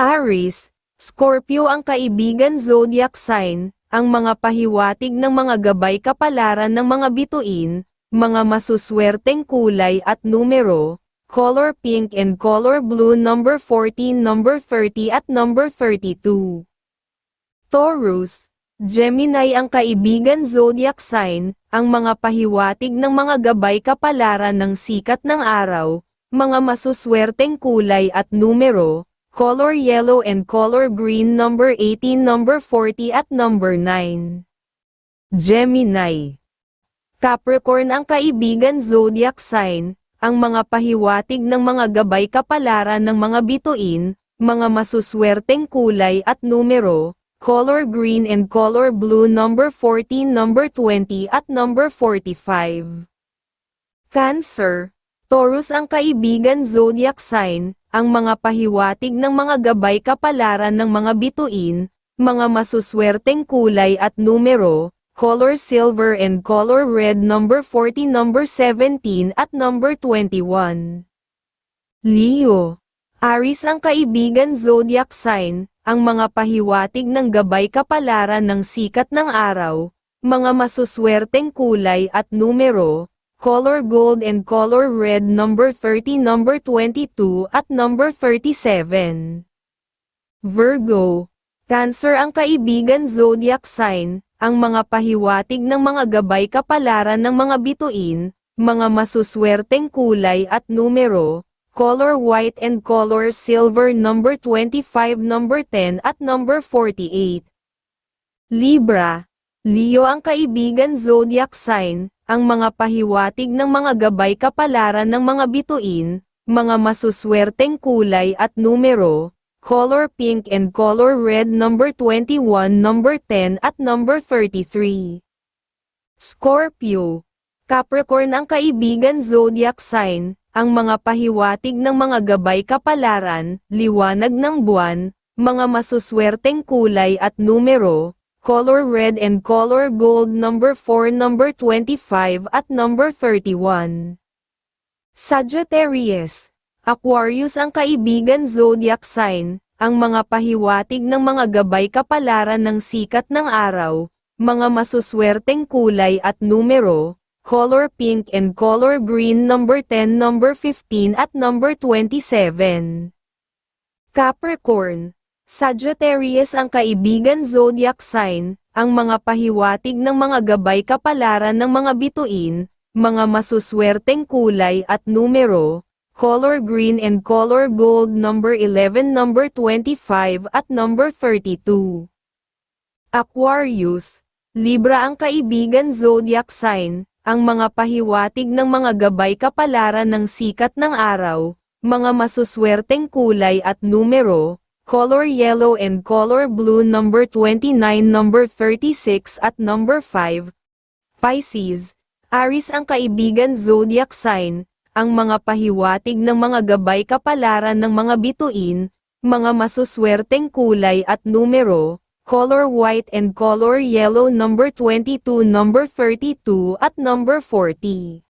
Aries, Scorpio ang kaibigan zodiac sign, ang mga pahiwatig ng mga gabay kapalaran ng mga bituin, mga masuswerteng kulay at numero, color pink and color blue number 14, number 30 at number 32. Taurus, Gemini ang kaibigan zodiac sign, ang mga pahiwatig ng mga gabay kapalaran ng sikat ng araw, mga masuswerteng kulay at numero, color yellow and color green number 18, number 40 at number 9. Gemini Capricorn ang kaibigan zodiac sign, ang mga pahiwatig ng mga gabay kapalaran ng mga bituin, mga masuswerteng kulay at numero, color green and color blue number 14, number 20 at number 45. Cancer, Taurus ang kaibigan zodiac sign, ang mga pahiwatig ng mga gabay kapalaran ng mga bituin, mga masuswerteng kulay at numero, color silver and color red number 40 number 17 at number 21. Leo, Aries ang kaibigan zodiac sign, ang mga pahiwatig ng gabay kapalaran ng sikat ng araw, mga masuswerteng kulay at numero, color gold and color red number 30 number 22 at number 37. Virgo, Cancer ang kaibigan zodiac sign, ang mga pahiwatig ng mga gabay kapalaran ng mga bituin, mga masuswerteng kulay at numero, color white and color silver number 25 number 10 at number 48. Libra, Leo ang kaibigan zodiac sign, ang mga pahiwatig ng mga gabay kapalaran ng mga bituin, mga masuswerteng kulay at numero, color pink and color red number 21 number 10 at number 33. Scorpio, Capricorn ang kaibigan zodiac sign, ang mga pahiwatig ng mga gabay kapalaran, liwanag ng buwan, mga masuswerteng kulay at numero, color red and color gold number 4 number 25 at number 31. Sagittarius, Aquarius ang kaibigan zodiac sign, ang mga pahiwatig ng mga gabay kapalaran ng sikat ng araw, mga masuswerteng kulay at numero, color pink and color green number 10 number 15 at number 27. Capricorn, Sagittarius ang kaibigan zodiac sign, ang mga pahiwatig ng mga gabay kapalaran ng mga bituin, mga masuswerteng kulay at numero, color green and color gold number 11 number 25 at number 32. Aquarius, Libra ang kaibigan zodiac sign, ang mga pahiwatig ng mga gabay kapalaran ng sikat ng araw, mga masuswerteng kulay at numero, color yellow and color blue number 29 number 36 at number 5. Pisces, Aries ang kaibigan zodiac sign, ang mga pahiwatig ng mga gabay kapalaran ng mga bituin, mga masuswerteng kulay at numero, color white and color yellow number 22 number 32 at number 40.